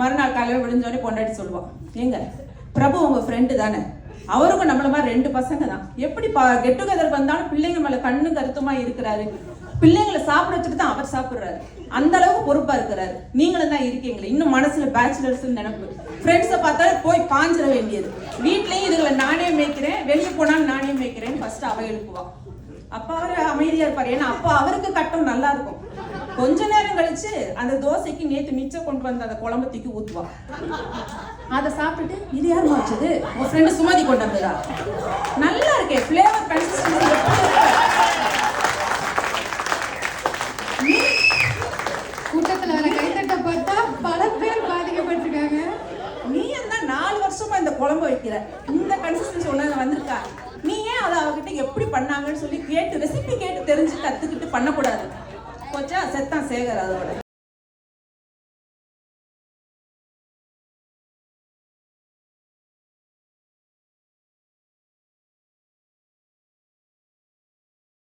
மறுநாள் காலையில் விழுந்தோடனே பொண்டாட்டி சொல்லுவான் ஏங்க பிரபு உங்க ஃப்ரெண்டு தானே? அவருக்கும் நம்மள மாதிரி ரெண்டு பசங்க தான். எப்படி கெட் டுகெதர் வந்தாலும் பிள்ளைங்க மேல கண்ணு கருத்துமா இருக்கிறாரு? பிள்ளைங்களை சாப்பிட வச்சுட்டு தான் அவர் சாப்பிடுறாரு. அந்த அளவுக்கு பொறுப்பா இருக்கிறாரு. நீங்களும் தான் இருக்கீங்களே. இன்னும் மனசுல பேச்சுலர்ஸ் நினைப்பு. ஃப்ரெண்ட்ஸை பார்த்தாலே போய் பாஞ்சிட வேண்டியது. வீட்லயும் இதுகளை நானே மேய்க்கிறேன். வெளியே போனாலும் நானே மேய்க்கிறேன் ஃபர்ஸ்ட் அவ எழுப்புவா. அப்பா அவரு அமைதியா இருப்பாரு. ஏன்னா அப்பா அவருக்கு கட்டம் நல்லா இருக்கும். கொஞ்ச நேரம் கழிச்சு அந்த தோசைக்கு நேத்து மிச்சம் கொண்டு வந்த அந்த குழம்பு தூக்கி ஊத்துவா. அதை சாப்பிட்டுட்டு இது யார் வச்சது? உன் ஃப்ரெண்டு சுமதி கொண்டு வந்ததா? நல்லா இருக்கே ஃப்ளேவர் கன்சிஸ்டன்சி கூட்டத்துல வர கைத்தட்ட பார்த்தா பல பேர் பாதிக்கப்பட்டிருக்காங்க. நீ என்ன நாலு வருஷமா இந்த குழம்பு வைக்கிற? இந்த கன்சிஸ்டன்சி ஒண்ணு வந்திருக்கா? நீ ஏன் அதை அவகிட்ட எப்படி பண்ணாங்கன்னு சொல்லி கேட்டு ரெசிபி கேட்டு தெரிஞ்சு கத்துக்கிட்டு பண்ணக்கூடாது. போச்சா செத்தான் சேகர் அதோட